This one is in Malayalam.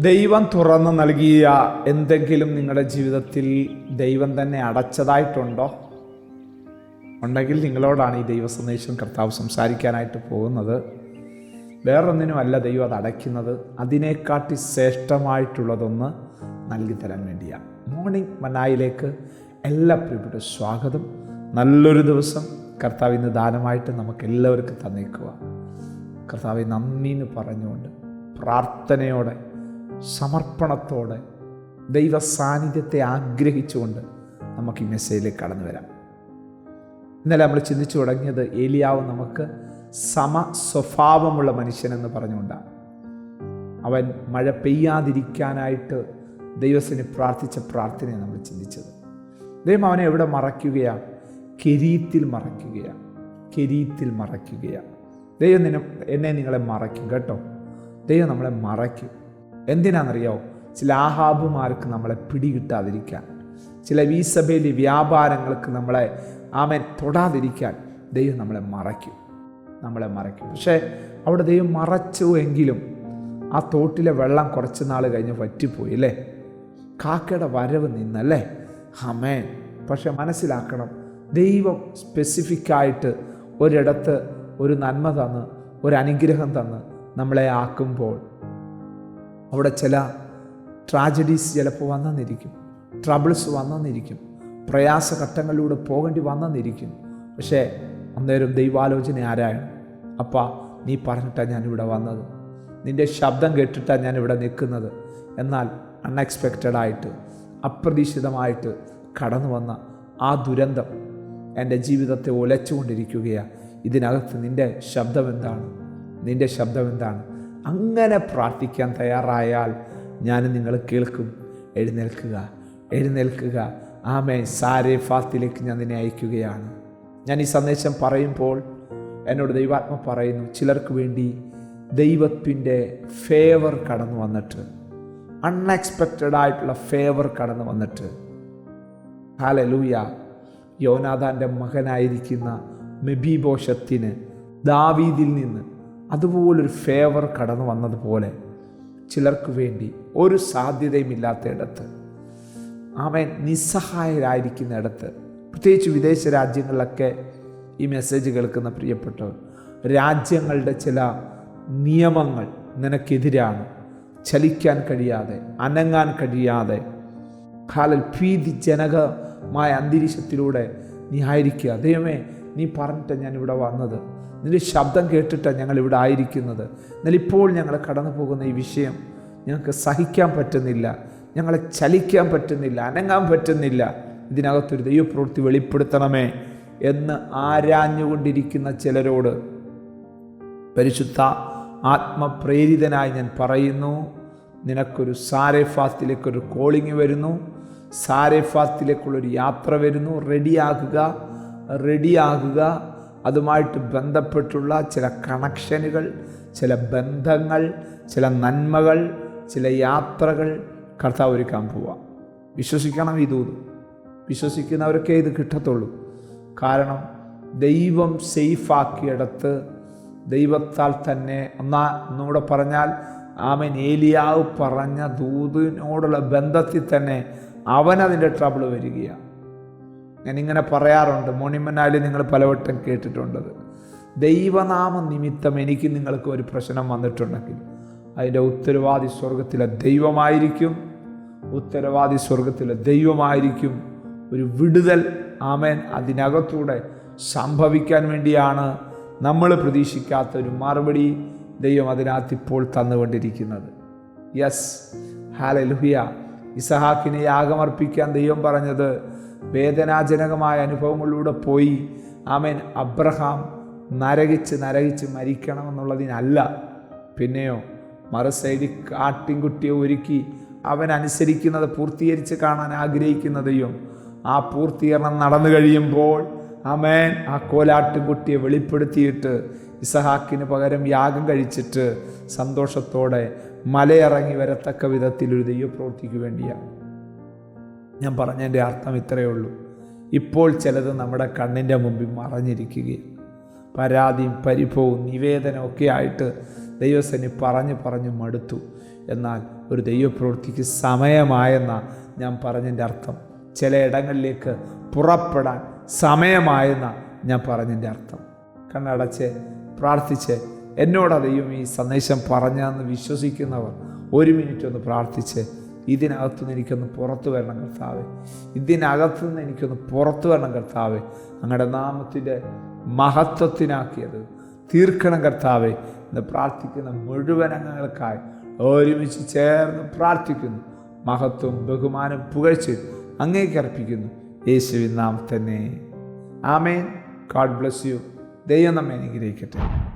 ദൈവം തുറന്നു നൽകിയ എന്തെങ്കിലും നിങ്ങളുടെ ജീവിതത്തിൽ ദൈവം തന്നെ അടച്ചതായിട്ടുണ്ടോ? ഉണ്ടെങ്കിൽ നിങ്ങളോടാണ് ഈ ദൈവസന്ദേശം കർത്താവ് സംസാരിക്കാനായിട്ട് പോകുന്നത്. വേറൊന്നിനുമല്ല ദൈവം അത് അടയ്ക്കുന്നത്. അതിനെക്കാട്ടി ശ്രേഷ്ഠമായിട്ടുള്ളതൊന്ന് നൽകി തരാൻ വേണ്ടിയാണ് മോർണിംഗ് മനായിലേക്ക് എല്ലാ പ്രിയപ്പെട്ട സ്വാഗതം. നല്ലൊരു ദിവസം. കർത്താവ് ഇന്ന് ദാനമായിട്ട് നമുക്ക് എല്ലാവർക്കും തന്നേക്കുക കർത്താവ് നന്ദിന്ന് പറഞ്ഞുകൊണ്ട് പ്രാർത്ഥനയോടെ സമർപ്പണത്തോടെ ദൈവ സാന്നിധ്യത്തെ ആഗ്രഹിച്ചുകൊണ്ട് നമുക്ക് ഈ മെസ്സേജിലേക്ക് കടന്നു വരാം. ഇന്നലെ നമ്മൾ ചിന്തിച്ചു തുടങ്ങിയത് ഏലിയാവ് നമുക്ക് സമ സ്വഭാവമുള്ള മനുഷ്യനെന്ന് പറഞ്ഞുകൊണ്ടാണ്. അവൻ മഴ പെയ്യാതിരിക്കാനായിട്ട് ദൈവത്തിന് പ്രാർത്ഥിച്ച പ്രാർത്ഥനയാണ് നമ്മൾ ചിന്തിച്ചത്. ദൈവം അവനെ എവിടെ മറയ്ക്കുകയാണ് കെരീത്തിൽ മറയ്ക്കുകയാണ് കെരീത്തിൽ മറയ്ക്കുകയാണ് ദൈവം നിന്നെ എന്നെ നിങ്ങളെ മറയ്ക്കും കേട്ടോ. ദൈവം നമ്മളെ മറയ്ക്കും. എന്തിനാണെന്നറിയാവോ? ചില ആഹാബുമാർക്ക് നമ്മളെ പിടികിട്ടാതിരിക്കാൻ ചില വീസബേലി വ്യാപാരങ്ങൾക്ക് നമ്മളെ ആമൻ തൊടാതിരിക്കാൻ ദൈവം നമ്മളെ മറയ്ക്കും. നമ്മളെ മറയ്ക്കും. പക്ഷേ അവിടെ ദൈവം മറച്ചു എങ്കിലും ആ തോട്ടിലെ വെള്ളം കുറച്ച് നാൾ കഴിഞ്ഞ് വറ്റിപ്പോയി അല്ലേ? കാക്കയുടെ വരവ് നിന്നല്ലേ? ഹമേൻ പക്ഷെ മനസ്സിലാക്കണം ദൈവം സ്പെസിഫിക്കായിട്ട് ഒരിടത്ത് ഒരു നന്മ തന്ന് ഒരു അനുഗ്രഹം തന്ന് നമ്മളെ ആക്കുമ്പോൾ അവിടെ ചില ട്രാജഡീസ് ചിലപ്പോൾ വന്നെന്നിരിക്കും. ട്രബിൾസ് വന്നെന്നിരിക്കും. പ്രയാസഘട്ടങ്ങളിലൂടെ പോകേണ്ടി വന്നെന്നിരിക്കും. പക്ഷേ അന്നേരം ദൈവാലോചന ആരായണം അപ്പ നീ പറഞ്ഞിട്ടാണ് ഞാനിവിടെ വന്നത്. നിന്റെ ശബ്ദം കേട്ടിട്ടാണ് ഞാനിവിടെ നിൽക്കുന്നത്. എന്നാൽ അൺഎക്സ്പെക്റ്റഡ് ആയിട്ട് അപ്രതീക്ഷിതമായിട്ട് കടന്നു വന്ന ആ ദുരന്തം എന്റെ ജീവിതത്തെ ഒലച്ചുകൊണ്ടിരിക്കുകയാണ്. ഇതിനകത്ത് നിന്റെ ശബ്ദം എന്താണ് നിന്റെ ശബ്ദം എന്താണ് അങ്ങനെ പ്രാർത്ഥിക്കാൻ തയ്യാറായാൽ ഞാൻ നിങ്ങൾ കേൾക്കും. എഴുന്നേൽക്കുക എഴുന്നേൽക്കുക. ആമേ സാരേ ഫാത്തിലേക്ക് ഞാൻ നിന്നെ അയക്കുകയാണ്. ഞാൻ ഈ സന്ദേശം പറയുമ്പോൾ എന്നോട് ദൈവാത്മ പറയുന്നു ചിലർക്ക് വേണ്ടി ദൈവത്തിന്റെ ഫേവർ കടന്നു വന്നിട്ട് അൺഎക്സ്പെക്റ്റഡ് ആയിട്ടുള്ള ഫേവർ കടന്നു വന്നിട്ട് ഹാല ലൂയ യോനാഥാന്റെ മകനായിരിക്കുന്ന മെബിബോഷത്തിന് ദാവീദിൽ നിന്ന് അതുപോലൊരു ഫേവർ കടന്നു വന്നതുപോലെ ചിലർക്ക് വേണ്ടി ഒരു സാധ്യതയും ഇല്ലാത്തയിടത്ത്. അവൻ നിസ്സഹായരായിരിക്കുന്നിടത്ത്. പ്രത്യേകിച്ച് വിദേശ രാജ്യങ്ങളിലൊക്കെ ഈ മെസ്സേജ് കേൾക്കുന്ന പ്രിയപ്പെട്ടവർ രാജ്യങ്ങളുടെ ചില നിയമങ്ങൾ നിനക്കെതിരാണ്. ചലിക്കാൻ കഴിയാതെ അനങ്ങാൻ കഴിയാതെ കാലൽ ഭീതിജനകമായ അന്തരീക്ഷത്തിലൂടെ നീ ആയിരിക്കുക. ദൈവമേ നീ പറഞ്ഞിട്ട് ഞാൻ ഇവിടെ വന്നത്. നിന്റെ ശബ്ദം കേട്ടിട്ടാണ് ഞങ്ങൾ ഇവിടെ ആയിരിക്കുന്നത്. എന്നാൽ ഇപ്പോൾ ഞങ്ങൾ കടന്നു പോകുന്ന ഈ വിഷയം ഞങ്ങൾക്ക് സഹിക്കാൻ പറ്റുന്നില്ല. ഞങ്ങളെ ചലിക്കാൻ പറ്റുന്നില്ല അനങ്ങാൻ പറ്റുന്നില്ല. ഇതിനകത്തൊരു ദൈവപ്രവൃത്തി വെളിപ്പെടുത്തണമേ എന്ന് ആരാഞ്ഞുകൊണ്ടിരിക്കുന്ന ചിലരോട് പരിശുദ്ധ ആത്മപ്രേരിതനായി ഞാൻ പറയുന്നു. നിനക്കൊരു സാരേഫാത്തിലേക്കൊരു കോളിങ് വരുന്നു. സാരേഫാത്തിലേക്കുള്ളൊരു യാത്ര വരുന്നു. റെഡിയാകുക റെഡിയാകുക. അതുമായിട്ട് ബന്ധപ്പെട്ടുള്ള ചില കണക്ഷനുകൾ ചില ബന്ധങ്ങൾ ചില നന്മകൾ ചില യാത്രകൾ കർത്താവ് ഒരുക്കാൻ പോവാം. വിശ്വസിക്കണം ഇതൂത് വിശ്വസിക്കുന്നവർക്കേ ഇത് കിട്ടത്തുള്ളൂ. കാരണം ദൈവം സേഫാക്കിയിടത്ത് ദൈവത്താൽ തന്നെ ഒന്നാ ഒന്നുകൂടെ പറഞ്ഞാൽ ആമൻ. ഏലിയാവ് പറഞ്ഞ ദൂതിനോടുള്ള ബന്ധത്തിൽ തന്നെ അവൻ അതിന്റെ ട്രബിൾ വരികയാണ്. ഞാനിങ്ങനെ പറയാറുണ്ട് മോണിമനാലി നിങ്ങൾ പലവട്ടം കേട്ടിട്ടുണ്ടത് ദൈവനാമ നിമിത്തം എനിക്ക് നിങ്ങൾക്ക് ഒരു പ്രശ്നം വന്നിട്ടുണ്ടെങ്കിൽ അതിന്റെ ഉത്തരവാദി സ്വർഗത്തിലെ ദൈവമായിരിക്കും. ഉത്തരവാദി സ്വർഗത്തിലെ ദൈവമായിരിക്കും. ഒരു വിടുതൽ ആമേൻ അതിനകത്തൂടെ സംഭവിക്കാൻ വേണ്ടിയാണ് നമ്മൾ പ്രതീക്ഷിക്കാത്ത ഒരു മറുപടി ദൈവം അതിനകത്ത് ഇപ്പോൾ തന്നുകൊണ്ടിരിക്കുന്നത്. യെസ് ഹാലലുഹിയ ഇസഹാക്കിനെ യാഗമർപ്പിക്കാൻ ദൈവം പറഞ്ഞത് വേദനാജനകമായ അനുഭവങ്ങളിലൂടെ പോയി. ആമേൻ. അബ്രഹാം നരകിച്ച് നരകിച്ച് മരിക്കണമെന്നുള്ളതിനല്ല. പിന്നെയോ മറു സൈഡിൽ കാട്ടിൻകുട്ടിയെ ഒരുക്കി അവൻ അനുസരിക്കുന്നത് പൂർത്തീകരിച്ച് കാണാൻ ആഗ്രഹിക്കുന്ന ദൈവം ആ പൂർത്തീകരണം നടന്നു കഴിയുമ്പോൾ അമേൻ ആ കോലാട്ടിൻകുട്ടിയെ വെളിപ്പെടുത്തിയിട്ട് ഇസഹാക്കിന് പകരം യാഗം കഴിച്ചിട്ട് സന്തോഷത്തോടെ മലയിറങ്ങി വരത്തക്ക വിധത്തിൽ ഒരു ദൈവപ്രവൃത്തിക്ക് വേണ്ടിയാണ് ഞാൻ പറഞ്ഞതിന്റെ അർത്ഥം ഇത്രയേ ഉള്ളൂ. ഇപ്പോൾ ചിലത് നമ്മുടെ കണ്ണിന്റെ മുമ്പിൽ മറഞ്ഞിരിക്കുകയും. പരാതിയും പരിഭവവും നിവേദനവും ഒക്കെ ആയിട്ട് ദൈവസേനി പറഞ്ഞ് പറഞ്ഞ് മടുത്തു. എന്നാൽ ഒരു ദൈവപ്രവൃത്തിക്ക് സമയമായെന്ന ഞാൻ പറഞ്ഞതിന്റെ അർത്ഥം. ചില ഇടങ്ങളിലേക്ക് പുറപ്പെടാൻ സമയമായെന്ന ഞാൻ പറഞ്ഞതിന്റെ അർത്ഥം. കണ്ണടച്ച് പ്രാർത്ഥിച്ച് എന്നോടാ ദൈവം ഈ സന്ദേശം പറഞ്ഞാന്ന് വിശ്വസിക്കുന്നവർ ഒരു മിനിറ്റ് ഒന്ന് പ്രാർത്ഥിച്ച് ഇതിനകത്തുനിന്ന് എനിക്കൊന്ന് പുറത്തു വരണം കർത്താവെ. ഇതിനകത്തുനിന്ന് എനിക്കൊന്ന് പുറത്തു വരണം കർത്താവെ. അങ്ങയുടെ നാമത്തിന്റെ മഹത്വത്തിനാക്കിയത് തീർക്കണം കർത്താവെ എന്ന് പ്രാർത്ഥിക്കുന്ന മുഴുവൻ അംഗങ്ങൾക്കായി ഒരുമിച്ച് ചേർന്ന് പ്രാർത്ഥിക്കുന്നു. മഹത്വം ബഹുമാനം പുകഴ്ച അങ്ങേക്ക് അർപ്പിക്കുന്നു. യേശുവിൻ നാം തന്നെ ആമേൻ. God bless you. ദൈവം നമ്മെ അനുഗ്രഹിക്കട്ടെ.